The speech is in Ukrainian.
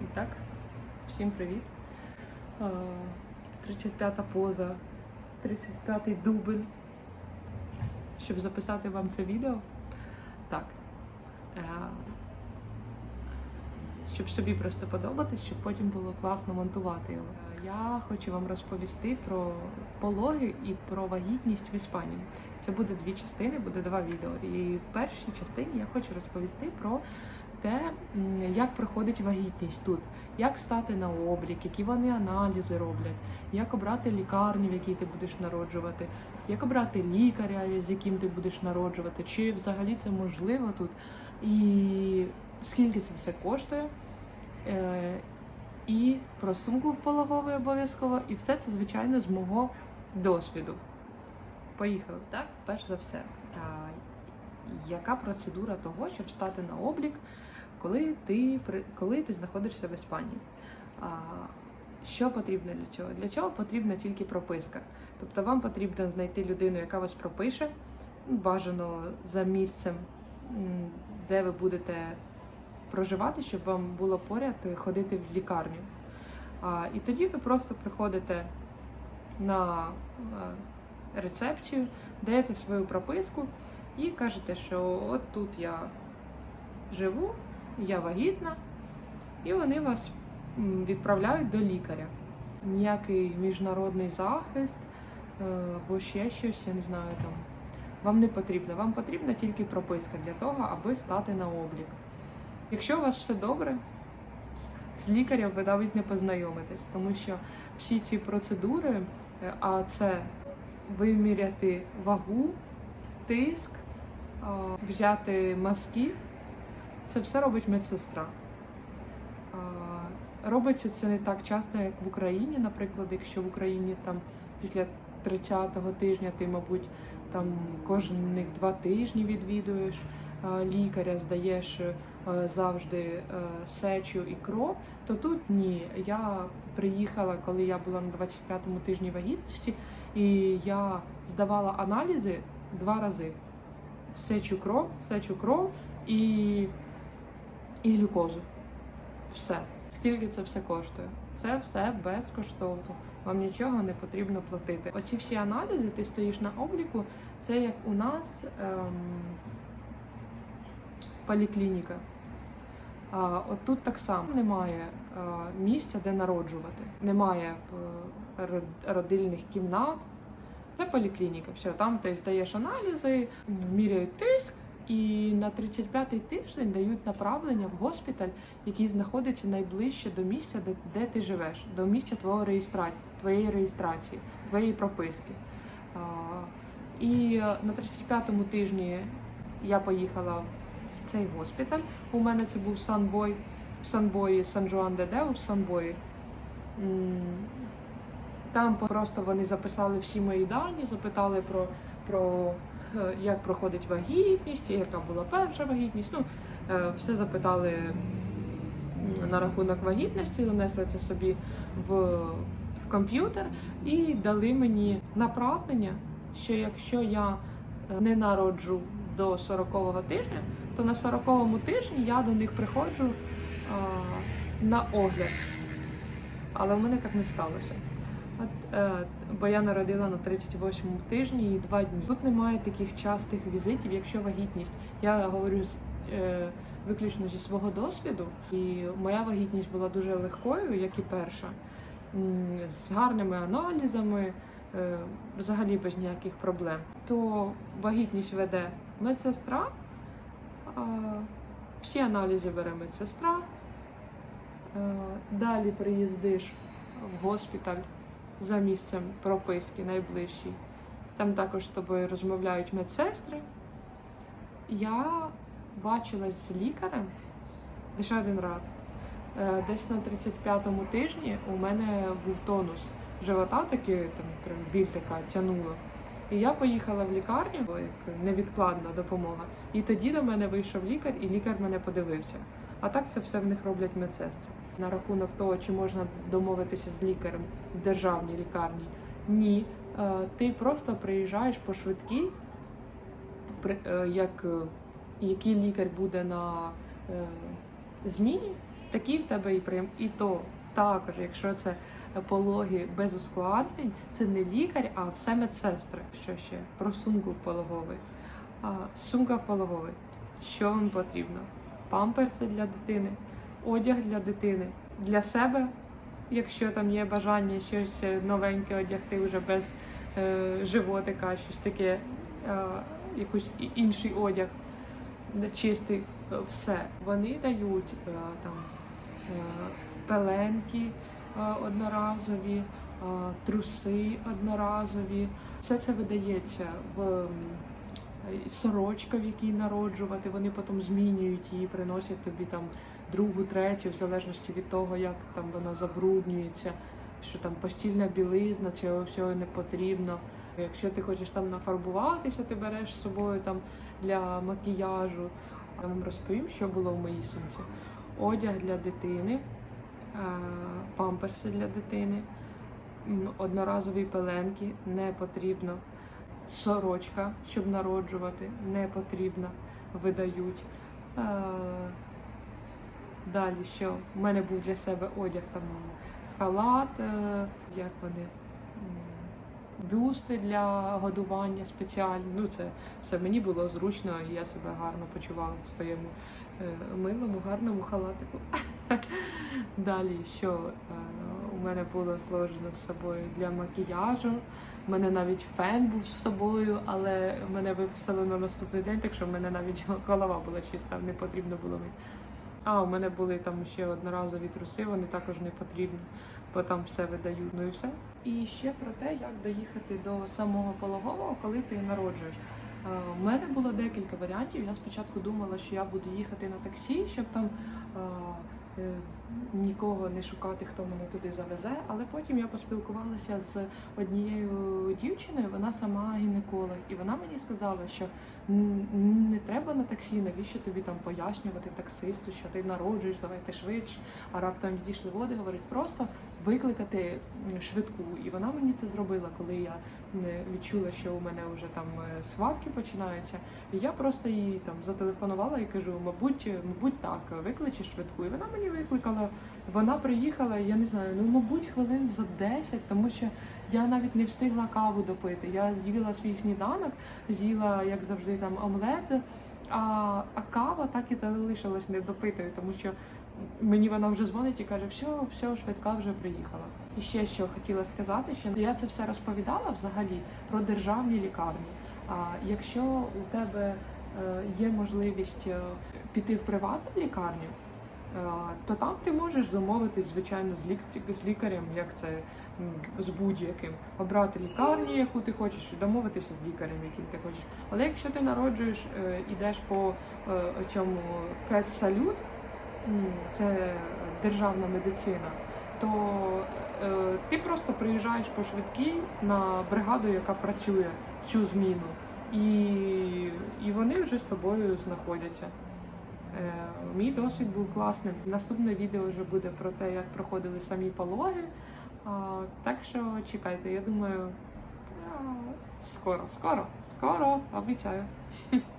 І так, всім привіт. Е, 35-та поза, 35-й дубль. Щоб записати вам це відео. Так. Е, Щоб собі просто подобатись, щоб потім було класно монтувати його. Е, Я хочу вам розповісти про пологи і про вагітність в Іспанії. Це буде дві частини, буде два відео. І в першій частині я хочу розповісти про те, як проходить вагітність тут, як стати на облік, які вони аналізи роблять, як обрати лікарню, в якій ти будеш народжувати, як обрати лікаря, з яким ти будеш народжувати, чи взагалі це можливо тут, і скільки це все коштує. Е, І про сумку в пологовий обов'язково, і все це, звичайно, з мого досвіду. Поїхали. Так, перш за все, яка процедура того, щоб стати на облік, коли ти, коли ти знаходишся в Іспанії? Що потрібно для цього? Для цього потрібна тільки прописка. Тобто вам потрібно знайти людину, яка вас пропише, бажано за місцем, де ви будете проживати, щоб вам було поряд ходити в лікарню. А, і тоді ви просто приходите на рецепцію, даєте свою прописку і кажете, що от тут я живу, я вагітна, і вони вас відправляють до лікаря. Ніякий міжнародний захист е, або ще щось, я не знаю там. Вам не потрібно. Вам потрібна тільки прописка для того, аби стати на облік. Якщо у вас все добре, з лікарем ви навіть не познайомитесь, тому що всі ці процедури, е, а це виміряти вагу, тиск, взяти мазки, це все робить медсестра. Робиться це не так часто, як в Україні, наприклад, якщо в Україні там після 30-го тижня ти, мабуть, там кожних два тижні відвідуєш лікаря, здаєш е, завжди е, сечу і кров, то тут ні. Я приїхала, коли я була на 25-му тижні вагітності, і я здавала аналізи два рази: сечу кров, сечу кров і, і глюкозу. Все. Скільки це все коштує? Це все безкоштовно. Вам нічого не потрібно платити. Оці всі аналізи, ти стоїш на обліку, це як у нас ем, поліклініка. А, от тут так само немає а, місця, де народжувати. Немає е, родильних кімнат. Це поліклініка. Все, там ти здаєш аналізи, міряють тиск, і на 35-й тиждень дають направлення в госпіталь, який знаходиться найближче до місця, де, де ти живеш, до місця твого реєстра... твоєї реєстрації, твоєї прописки. А, і на 35-му тижні я поїхала в цей госпіталь. У мене це був Санбой, в Санбої, Сан Жуан де Деу, в Санбої. Там просто вони записали всі мої дані, запитали про, про е, як проходить вагітність, яка була перша вагітність. Ну, е, все запитали на рахунок вагітності, занесли це собі в, в комп'ютер і дали мені направлення, що якщо я е, не народжу до 40-го тижня, то на 40-му тижні я до них приходжу е, на огляд. Але в мене так не сталося. От, е, бо я народила на 38-му тижні і два дні. Тут немає таких частих візитів, якщо вагітність. Я говорю е, виключно зі свого досвіду, і моя вагітність була дуже легкою, як і перша, з гарними аналізами, е, взагалі без ніяких проблем. То вагітність веде медсестра, а всі аналізи бере медсестра. Е, Далі приїздиш в госпіталь за місцем прописки найближчий. Там також з тобою розмовляють медсестри. Я бачилась з лікарем лише один раз. Е, Десь на 35-му тижні у мене був тонус живота, такий там прям біль така тянула. І я поїхала в лікарню, бо як невідкладна допомога. І тоді до мене вийшов лікар, і лікар мене подивився. А так це все в них роблять медсестри. На рахунок того, чи можна домовитися з лікарем в державній лікарні. Ні. Е, Ти просто приїжджаєш по швидкій, е, як, е, який лікар буде на зміні, Такий в тебе і прийом, і то також, якщо це пологи без ускладнень, це не лікар, а все медсестри. Що ще? Про сумку в пологовий. Сумка в пологовий. Що вам потрібно? Памперси для дитини, одяг для дитини, для себе, якщо там є бажання щось новеньке одягти вже без е, животика, щось таке, е, якийсь інший одяг, чистий, е, все. Вони дають е, там е, пеленки е, одноразові, е, труси одноразові. Все це видається в е, сорочка, в якій народжувати. Вони потім змінюють її, приносять тобі там другу, третю, в залежності від того, як там вона забруднюється, що там постільна білизна, цього всього не потрібно. Якщо ти хочеш там нафарбуватися, ти береш з собою там для макіяжу. Я вам розповім, що було в моїй сумці. Одяг для дитини, е, памперси для дитини, одноразові пеленки не потрібно. Сорочка, щоб народжувати, не потрібно, видають. Е, Далі що? У мене був для себе одяг там халат, е, як вони. Бюсти для годування спеціальні. Ну, це все мені було зручно, і я себе гарно почувала в своєму е, милому, гарному халатику. Далі, що у мене було зложено з собою для макіяжу. У мене навіть фен був з собою, але мене виписали на наступний день, так що в мене навіть голова була чиста, не потрібно було мити. А, у мене були там ще одноразові труси, вони також не потрібні, бо там все видають. Ну і все. І ще про те, як доїхати до самого пологового, коли ти народжуєш. У мене було декілька варіантів. Я спочатку думала, що я буду їхати на таксі, щоб там е, нікого не шукати, хто мене туди завезе. Але потім я поспілкувалася з однією дівчиною, вона сама гінеколог, і вона мені сказала, що не треба на таксі, навіщо тобі там пояснювати таксисту, що ти народжуєш, давайте швидше, а раптом відійшли води, говорить, просто викликати швидку. І вона мені це зробила, коли я відчула, що у мене вже там е, схватки починаються. І я просто їй там зателефонувала і кажу, мабуть, мабуть, так, викличе швидку. І вона мені викликала. Вона приїхала, я не знаю, ну мабуть, хвилин за 10, тому що я навіть не встигла каву допити. Я з'їла свій сніданок, з'їла, як завжди, там омлет, а, а кава так і залишилась недопитою, тому що мені вона вже дзвонить і каже, все, все, швидка вже приїхала. І ще що хотіла сказати, що я це все розповідала взагалі про державні лікарні. А якщо у тебе е, є можливість е, піти в приватну лікарню, то там ти можеш домовитись, звичайно, з, лік... з лікарем, як це з будь-яким, обрати лікарню, яку ти хочеш, домовитися з лікарем, яким ти хочеш. Але якщо ти народжуєш, е, ідеш по е, цьому кет-салют, це державна медицина, то е, ти просто приїжджаєш по швидкій на бригаду, яка працює цю зміну, і, і вони вже з тобою знаходяться. Е, мій досвід був класним. Наступне відео вже буде про те, як проходили самі пологи. Так що чекайте, я думаю, скоро, скоро, скоро, обіцяю.